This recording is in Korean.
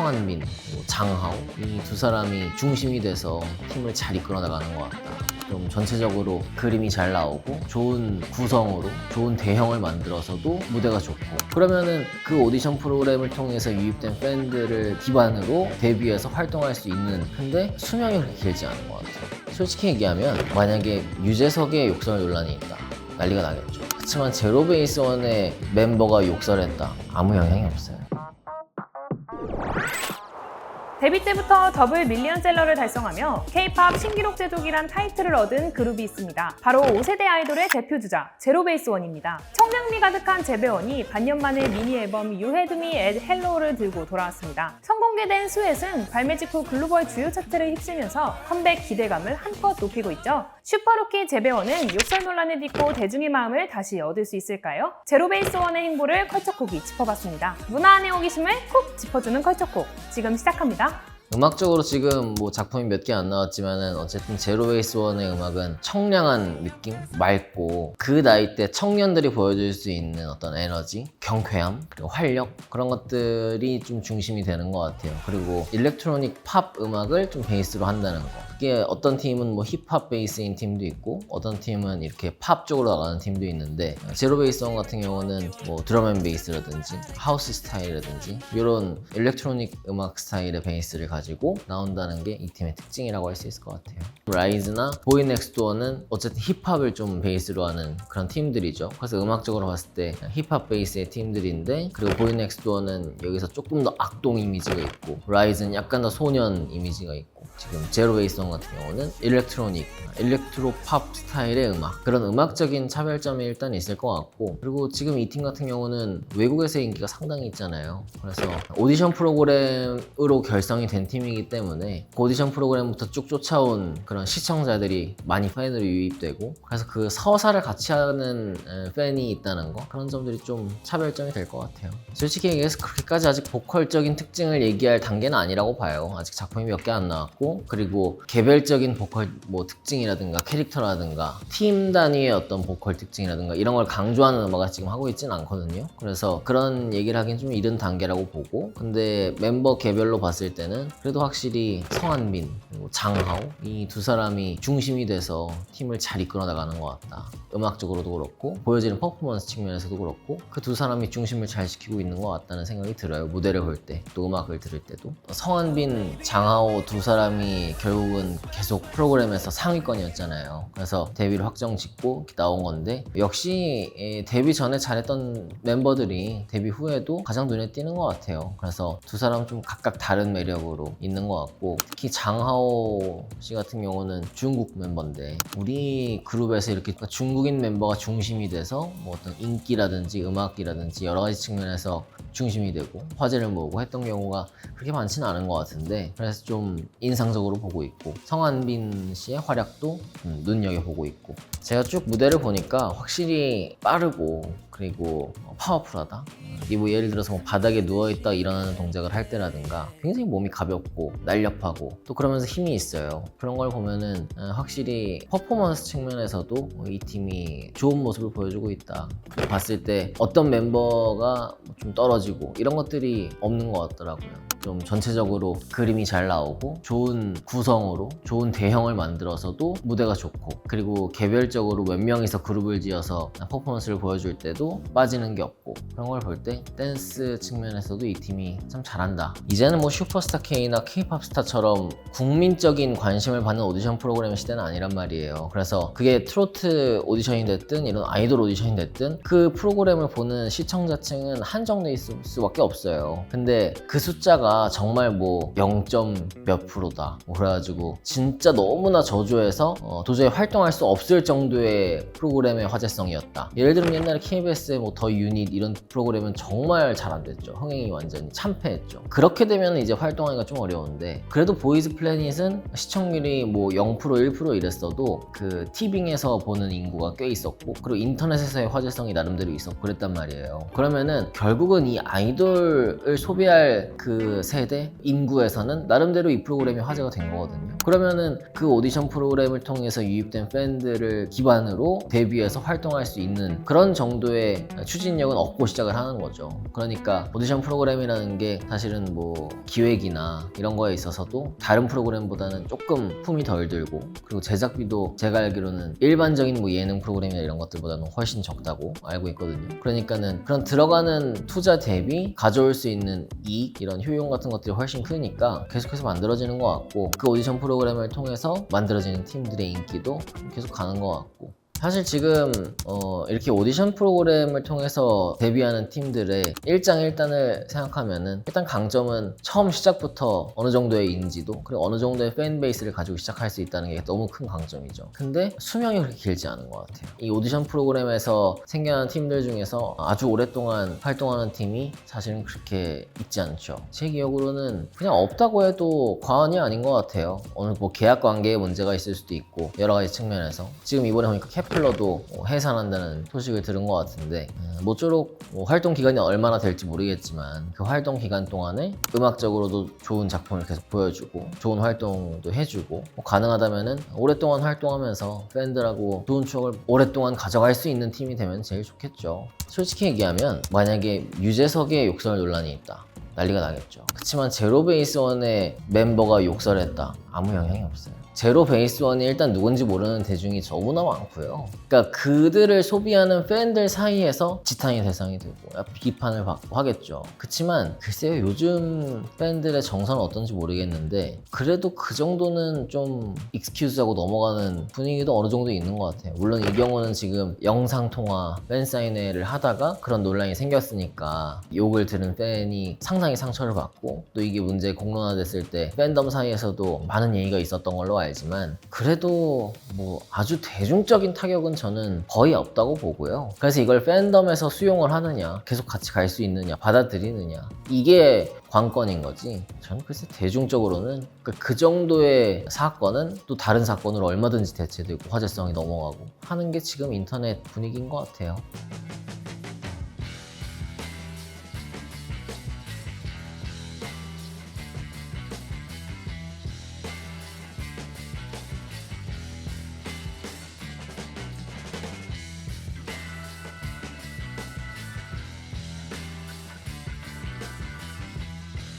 성한빈, 그리고 장하오 이 두 사람이 중심이 돼서 팀을 잘 이끌어 나가는 것 같다. 좀 전체적으로 그림이 잘 나오고 좋은 구성으로 좋은 대형을 만들어서도 무대가 좋고 그러면은 그 오디션 프로그램을 통해서 유입된 팬들을 기반으로 데뷔해서 활동할 수 있는 근데 수명이 그렇게 길지 않은 것 같아요. 솔직히 얘기하면 만약에 유재석의 욕설 논란이 있다 난리가 나겠죠. 그렇지만 제로베이스 원의 멤버가 욕설했다 아무 영향이 없어요. 데뷔 때부터 더블 밀리언셀러를 달성하며 K-팝 신기록 제독이란 타이틀을 얻은 그룹이 있습니다. 바로 5세대 아이돌의 대표주자 제로베이스원입니다. 청량미 가득한 재배원이 반년 만에 미니 앨범 You Had Me at Hello를 들고 돌아왔습니다. 선공개된 수엣은 발매 직후 글로벌 주요 차트를 휩쓰면서 컴백 기대감을 한껏 높이고 있죠. 슈퍼루키 재배원은 욕설 논란을 딛고 대중의 마음을 다시 얻을 수 있을까요? 제로베이스원의 행보를 컬처콕이 짚어봤습니다. 문화 안의 호기심을 콕 짚어주는 컬처콕 지금 시작합니다. 음악적으로 지금 뭐 작품이 몇 개 안 나왔지만은 어쨌든 제로베이스 원의 음악은 청량한 느낌, 맑고 그 나이 때 청년들이 보여줄 수 있는 어떤 에너지, 경쾌함, 그리고 활력 그런 것들이 좀 중심이 되는 것 같아요. 그리고 일렉트로닉 팝 음악을 좀 베이스로 한다는 거. 그게 어떤 팀은 뭐 힙합 베이스인 팀도 있고 어떤 팀은 이렇게 팝 쪽으로 나가는 팀도 있는데 제로베이스 원 같은 경우는 뭐 드럼 앤 베이스라든지 하우스 스타일이라든지 이런 일렉트로닉 음악 스타일의 베이스를 가지고 나온다는 게 이 팀의 특징이라고 할 수 있을 것 같아요. 라이즈나 보이 넥스도어는 어쨌든 힙합을 좀 베이스로 하는 그런 팀들이죠. 그래서 음악적으로 봤을 때 힙합 베이스의 팀들인데 그리고 보이 넥스도어는 여기서 조금 더 악동 이미지가 있고 라이즈는 약간 더 소년 이미지가 있고 지금 제로베이스 원 같은 경우는 일렉트로닉, 일렉트로 팝 스타일의 음악 그런 음악적인 차별점이 일단 있을 것 같고 그리고 지금 이 팀 같은 경우는 외국에서의 인기가 상당히 있잖아요. 그래서 오디션 프로그램으로 결성이 된 팀이기 때문에 그 오디션 프로그램부터 쭉 쫓아온 그런 시청자들이 많이 팬으로 유입되고 그래서 그 서사를 같이 하는 에, 팬이 있다는 거 그런 점들이 좀 차별점이 될 것 같아요. 솔직히 얘기해서 그렇게까지 아직 보컬적인 특징을 얘기할 단계는 아니라고 봐요. 아직 작품이 몇 개 안 나왔고 그리고 개별적인 보컬 뭐 특징이라든가 캐릭터라든가 팀 단위의 어떤 보컬 특징이라든가 이런 걸 강조하는 음악을 지금 하고 있진 않거든요. 그래서 그런 얘기를 하긴 좀 이른 단계라고 보고 근데 멤버 개별로 봤을 때는 그래도 확실히 성한빈 장하오 이 두 사람이 중심이 돼서 팀을 잘 이끌어 나가는 것 같다. 음악적으로도 그렇고 보여지는 퍼포먼스 측면에서도 그렇고 그 두 사람이 중심을 잘 지키고 있는 것 같다는 생각이 들어요. 무대를 볼 때 또 음악을 들을 때도 성한빈, 장하오 두 사람 이 결국은 계속 프로그램에서 상위권이었잖아요. 그래서 데뷔를 확정 짓고 나온 건데 역시 예, 데뷔 전에 잘했던 멤버들이 데뷔 후에도 가장 눈에 띄는 것 같아요. 그래서 두 사람 좀 각각 다른 매력으로 있는 것 같고 특히 장하오 씨 같은 경우는 중국 멤버인데 우리 그룹에서 이렇게 중국인 멤버가 중심이 돼서 뭐 어떤 인기라든지 음악이라든지 여러 가지 측면에서 중심이 되고 화제를 모으고 했던 경우가 그렇게 많지는 않은 것 같은데 그래서 좀 인상적으로 보고 있고 성한빈 씨의 활약도 음, 눈여겨보고 있고 제가 쭉 무대를 보니까 확실히 빠르고 그리고 파워풀하다. 이뭐 예를 들어서 뭐 바닥에 누워있다 일어나는 동작을 할 때라든가 굉장히 몸이 가볍고 날렵하고 또 그러면서 힘이 있어요. 그런 걸 보면은 어, 확실히 퍼포먼스 측면에서도 이 팀이 좋은 모습을 보여주고 있다. 봤을 때 어떤 멤버가 좀 떨어지고 이런 것들이 없는 것 같더라고요. 좀 전체적으로 그림이 잘 나오고 좋은 구성으로 좋은 대형을 만들어서도 무대가 좋고 그리고 개별적으로 몇 명이서 그룹을 지어서 퍼포먼스를 보여줄 때도 빠지는 게 없고 그런 걸 볼 때 댄스 측면에서도 이 팀이 참 잘한다. 이제는 뭐 슈퍼스타 K나 K-팝 스타처럼 국민적인 관심을 받는 오디션 프로그램 시대는 아니란 말이에요. 그래서 그게 트로트 오디션이 됐든 이런 아이돌 오디션이 됐든 그 프로그램을 보는 시청자층은 한정돼 있을 수밖에 없어요. 근데 그 숫자가 정말 뭐 0. 몇 프로다. 뭐 그래가지고 진짜 너무나 저조해서 어, 도저히 활동할 수 없을 정도의 프로그램의 화제성이었다. 예를 들면 옛날에 KBS의 뭐 더 유닛 이런 프로그램은 정말 잘 안 됐죠. 흥행이 완전히 참패했죠. 그렇게 되면 이제 활동하기가 좀 어려운데 그래도 보이즈 플래닛은 시청률이 뭐 0% 1% 이랬어도 그 티빙에서 보는 인구가 꽤 있었고 그리고 인터넷에서의 화제성이 나름대로 있었고 그랬단 말이에요. 그러면은 결국은 이 아이돌을 소비할 그그 세대 인구에서는 나름대로 이 프로그램이 화제가 된 거거든요. 그러면은 그 오디션 프로그램을 통해서 유입된 팬들을 기반으로 데뷔해서 활동할 수 있는 그런 정도의 추진력은 얻고 시작을 하는 거죠. 그러니까 오디션 프로그램이라는 게 사실은 뭐 기획이나 이런 거에 있어서도 다른 프로그램보다는 조금 품이 덜 들고 그리고 제작비도 제가 알기로는 일반적인 뭐 예능 프로그램이나 이런 것들보다는 훨씬 적다고 알고 있거든요. 그러니까는 그런 들어가는 투자 대비 가져올 수 있는 이익 이런 효용 같은 것들이 훨씬 크니까 계속해서 만들어지는 것 같고 그 오디션 프로그램 을 통해서 만들어지는 팀들의 인기도 계속 가는 것 같고 사실 지금 어, 이렇게 오디션 프로그램을 통해서 데뷔하는 팀들의 일장일단을 생각하면은 일단 강점은 처음 시작부터 어느 정도의 인지도 그리고 어느 정도의 팬 베이스를 가지고 시작할 수 있다는 게 너무 큰 강점이죠. 근데 수명이 그렇게 길지 않은 것 같아요. 이 오디션 프로그램에서 생겨난 팀들 중에서 아주 오랫동안 활동하는 팀이 사실은 그렇게 있지 않죠. 제 기억으로는 그냥 없다고 해도 과언이 아닌 것 같아요. 어느 뭐 계약 관계에 문제가 있을 수도 있고 여러 가지 측면에서 지금 이번에 보니까 케플러도 뭐 해산한다는 소식을 들은 것 같은데 음, 모쪼록 뭐 활동 기간이 얼마나 될지 모르겠지만 그 활동 기간 동안에 음악적으로도 좋은 작품을 계속 보여주고 좋은 활동도 해주고 뭐 가능하다면은 오랫동안 활동하면서 팬들하고 좋은 추억을 오랫동안 가져갈 수 있는 팀이 되면 제일 좋겠죠. 솔직히 얘기하면 만약에 유재석의 욕설 논란이 있다. 난리가 나겠죠. 그렇지만 제로 베이스 원의 멤버가 욕설했다. 아무 영향이 없어요. 제로 베이스 원이 일단 누군지 모르는 대중이 너무나 많고요. 그러니까 그들을 소비하는 팬들 사이에서 지탄의 대상이 되고 비판을 받고 하겠죠. 그렇지만 글쎄요 요즘 팬들의 정서는 어떤지 모르겠는데 그래도 그 정도는 좀 익스큐즈하고 넘어가는 분위기도 어느 정도 있는 것 같아요. 물론 이 경우는 지금 영상 통화 팬 사인회를 하다가 그런 논란이 생겼으니까 욕을 들은 팬이 상당히 상처를 받고 또 이게 문제 공론화됐을 때 팬덤 사이에서도 많은 얘기가 있었던 걸로 알 지만 그래도 뭐 아주 대중적인 타격은 저는 거의 없다고 보고요. 그래서 이걸 팬덤에서 수용을 하느냐, 계속 같이 갈 수 있느냐, 받아들이느냐 이게 관건인 거지. 저는 글쎄 대중적으로는 그- 그 정도의 사건은 또 다른 사건으로 얼마든지 대체되고 화제성이 넘어가고 하는 게 지금 인터넷 분위기인 것 같아요.